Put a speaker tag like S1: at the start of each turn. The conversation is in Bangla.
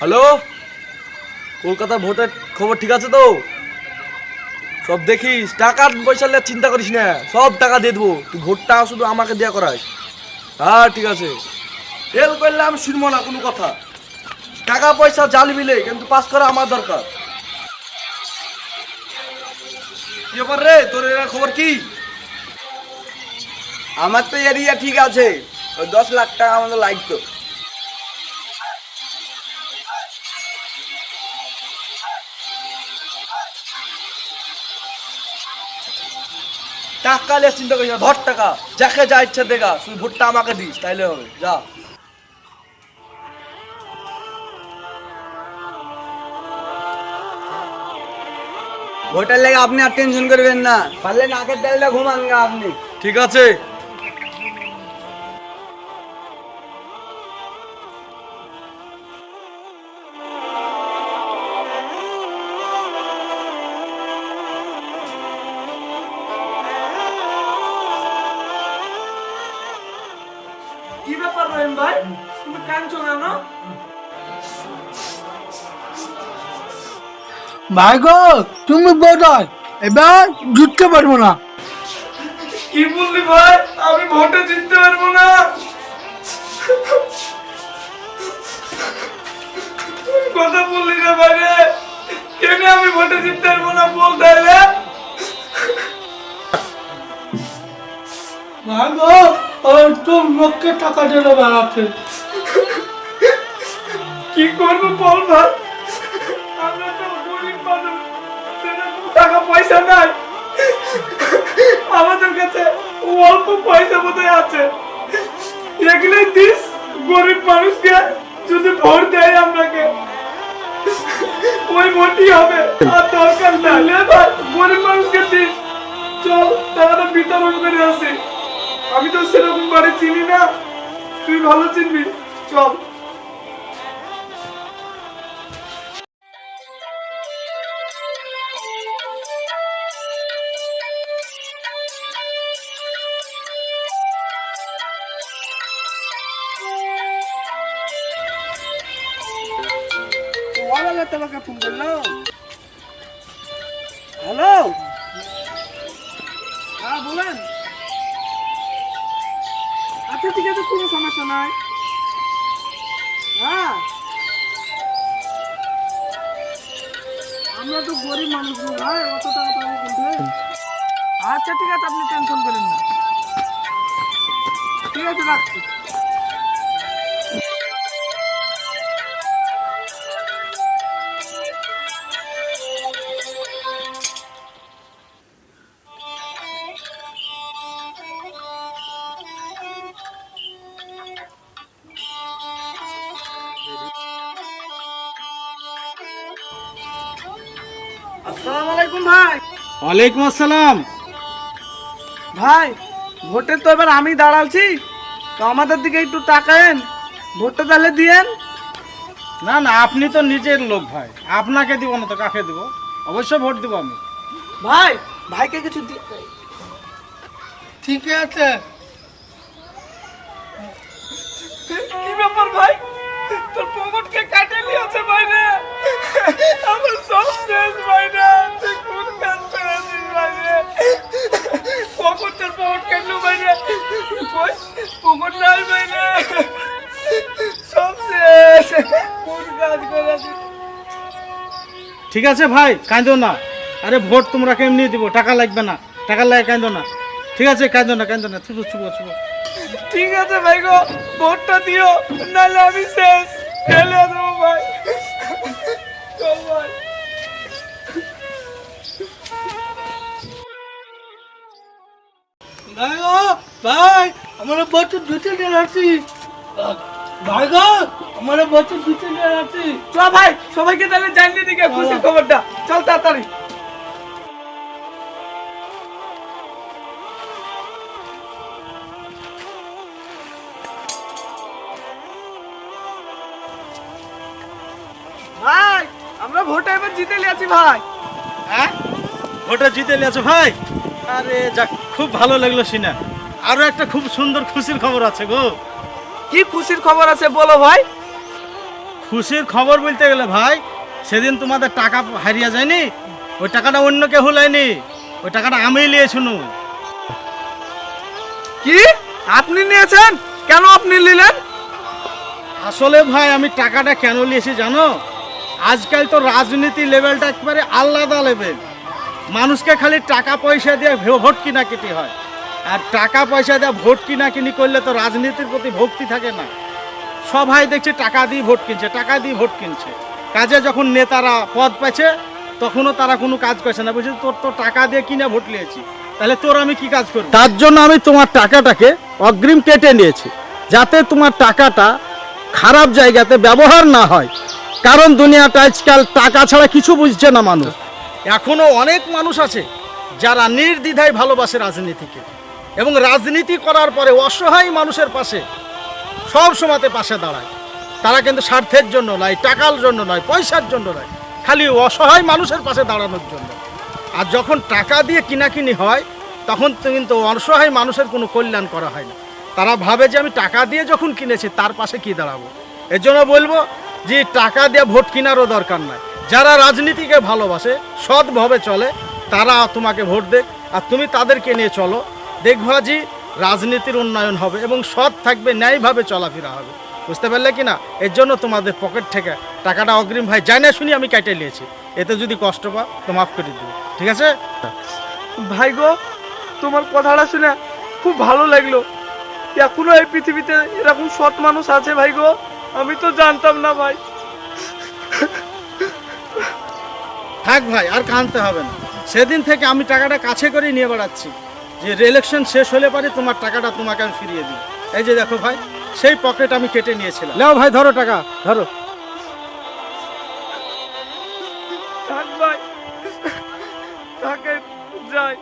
S1: হ্যালো? কলকাতা ভোটের খবর ঠিক আছে তো? সব দেখিস টাকার পয়সা নিয়ে চিন্তা করিস না, সব টাকা দিয়ে দেবো। তুই ভোটটা শুধু আমাকে দেওয়া করাস। হ্যাঁ ঠিক আছে। ফেল করলে আমি শুনব না কোনো কথা। টাকা পয়সা জাল মিলে কিন্তু পাস করা আমার দরকার। ব্যাপার রে? তোর খবর কি?
S2: আমার তো এরিয়া ঠিক আছে। দশ লাখ টাকা আমাদের লাগতো
S1: টাকা নিয়ে চিন্তা করিস না, ধর টাকা। যাকে যা ইচ্ছা দেখা তুই ভোটটা আমাকে দিস, তাইলে হবে, যা।
S2: ভোটার লেগে আপনি আর টেনশন করবেন না। পারলে নাকের তেলটা ঘুমান আপনি।
S1: ঠিক আছে।
S3: রহিম ভাই তুমি কাঁদছো কেন?
S4: ভাই গো তুমি বোধহয় এবার জিততে পারব না।
S3: কি বললি ভাই? আমি ভোটে জিততে পারব না। কথা বললি না ভাই রে। কেন আমি ভোটে জিততে পারব না বল তাহলে?
S4: ভাই গো ওই তো লোককে টাকা বেড়াচ্ছে
S3: কি করব বল ভাই? গরিব টাকা পয়সা নাই। আমাদের কাছে অল্প পয়সা বোধহয় আছে। এগুলোই দিস গরিব মানুষকে, যদি ভোট দেয় আপনাকে ওই ভোটই হবে, আর দরকার নাই। গরিব মানুষকে দিস। চল টাকাটা বিতরণ করে আসি। আমি তো সেরকম বাড়ি চিনি না। তুই ভালো চিনবি। চল।
S2: তোমাকে ফোন করল হ্যালো?
S3: হ্যাঁ বলেন। আচ্ছা ঠিক আছে, কোনো সমস্যা নাই। হ্যাঁ। আমরা তো গরিব মানুষ ভাই, অত টাকা আচ্ছা ঠিক আছে, আপনি টেনশন করেন না। ঠিক আছে, রাখছি। আসসালামু আলাইকুম ভাই।
S4: ওয়ালাইকুম আসসালাম।
S3: ভাই ভোটে তো এবার আমি দাঁড়াচ্ছি তো আমাদের দিকে একটু তাকায়েন। ভোটটা তাহলে দিয়েন।
S4: না না আপনি তো নিজের লোক ভাই। আপনাকে দিব না তো কাকে দিব? অবশ্যই ভোট দিব আমি।
S3: ভাই ভাইকে কিছু
S4: ঠিক আছে।
S3: কি ব্যাপার ভাই? তোর পকেটকে কাটে নিয়েছে ভাইরে আমার সব শেষ ভাইরে তুই পকেট কাটলো নাই ভাইরে সব শেষ। কোন কাজ
S4: ঠিক আছে ভাই কাঁদো না। আরে ভোট তোমরা কেমনি দিব? টাকা লাগবে না। টাকা লাগে কাঁদো না। ঠিক আছে কাঁদো না কাঁদো না। চুপো চুপো চুপো।
S3: ঠিক আছে ভাই গো ভোটটা দিও। নাহলে আমি শেষ। ফেলে দেবো ভাই। চল ভাই।
S4: ভাই গো ভাই আমার বছর নিয়ে ভাই গো আমার বছর নিয়ে
S3: ভাই সবাইকে তাহলে জানিয়ে দিকে খুশি খবরটা। চল তাড়াতাড়ি। ভাই আমরা ভোটে এবার জিতে লিয়েছি ভাই।
S4: হ্যাঁ? ভোটে জিতে নিয়েছো ভাই। আরে যাক খুব ভালো লাগল সিনা। আরও একটা খুব সুন্দর খুশির খবর আছে গো।
S3: কি খুশির খবর আছে বলো ভাই?
S4: খুশির খবর বলতে গেলে ভাই সেদিন তোমাদের টাকা হারিয়ে যায়নি ওই টাকাটা অন্য কেউ লাইনি ওই টাকাটা আমি নিয়ে শুনু
S3: কি? আপনি নিয়েছেন? কেন আপনি নিলেন?
S4: আসলে ভাই আমি টাকাটা কেন নিয়েছি জানো? আজকাল তো রাজনীতি লেভেলটা একবারে আলাদা লেভেল মানুষকে খালি টাকা পয়সা দিয়ে ভোট কিনা কিটি হয়। আর টাকা পয়সা দিয়ে ভোট কিনা কিনি করলে তো রাজনীতির প্রতি ভক্তি থাকে না। সবাই দেখছে টাকা দিয়ে ভোট কিনছে, টাকা দিয়ে ভোট কিনছে। কাজে যখন নেতারা পদ পাচ্ছে তখনও তারা কোনো কাজ করছে না। বুঝলি তোর তো টাকা দিয়ে কিনে ভোট নিয়েছি। তাহলে তোর আমি কি কাজ করব? তার জন্য আমি তোমার টাকাটাকে অগ্রিম কেটে নিয়েছি, যাতে তোমার টাকাটা খারাপ জায়গাতে ব্যবহার না হয়। কারণ দুনিয়াটা আজকাল টাকা ছাড়া কিছু বুঝছে না মানুষ। এখনও অনেক মানুষ আছে যারা নির্দ্বিধায় ভালোবাসে রাজনীতিকে এবং রাজনীতি করার পরে অসহায় মানুষের পাশে সব সময়তে পাশে দাঁড়ায়। তারা কিন্তু স্বার্থের জন্য নয়, টাকার জন্য নয়, পয়সার জন্য নয়, খালি অসহায় মানুষের পাশে দাঁড়ানোর জন্য। আর যখন টাকা দিয়ে কিনাকিনি হয়, তখন কিন্তু অসহায় মানুষের কোনো কল্যাণ করা হয় না। তারা ভাবে যে আমি টাকা দিয়ে যখন কিনেছি, তার পাশে কি দাঁড়াবো? এর জন্য বলব যে টাকা দিয়ে ভোট কেনারও দরকার নাই। যারা রাজনীতিকে ভালোবাসে, সৎভাবে চলে, তারা তোমাকে ভোট দেখ আর তুমি তাদেরকে নিয়ে চলো। দেখবা যে রাজনীতির উন্নয়ন হবে এবং সৎ থাকবে, ন্যায়ভাবে চলাফেরা হবে। বুঝতে পারলে কি না? এর জন্য তোমাদের পকেট থেকে টাকাটা অগ্রিম। ভাই যাই না শুনি আমি কেটে নিয়েছি। এতে যদি কষ্ট পা তো মাফ করে দেবো ঠিক আছে?
S3: ভাই গো, তোমার কথাটা শুনে খুব ভালো লাগল। এখনও এই পৃথিবীতে এরকম সৎ মানুষ আছে ভাই গো? আমি তো জানতাম না ভাই।
S4: থাক ভাই আর কানতে হবে না। সেদিন থেকে আমি টাকাটা কাছে করে নিয়ে বেড়াচ্ছি। যে ইলেকশন শেষ হলে পারে তোমার টাকাটা তোমাকে আমি ফিরিয়ে দিই। এই যে দেখো ভাই সেই পকেট আমি কেটে নিয়েছিলাম। নাও ভাই ধরো টাকা ধরো।
S3: থাক ভাই থাকে যাই।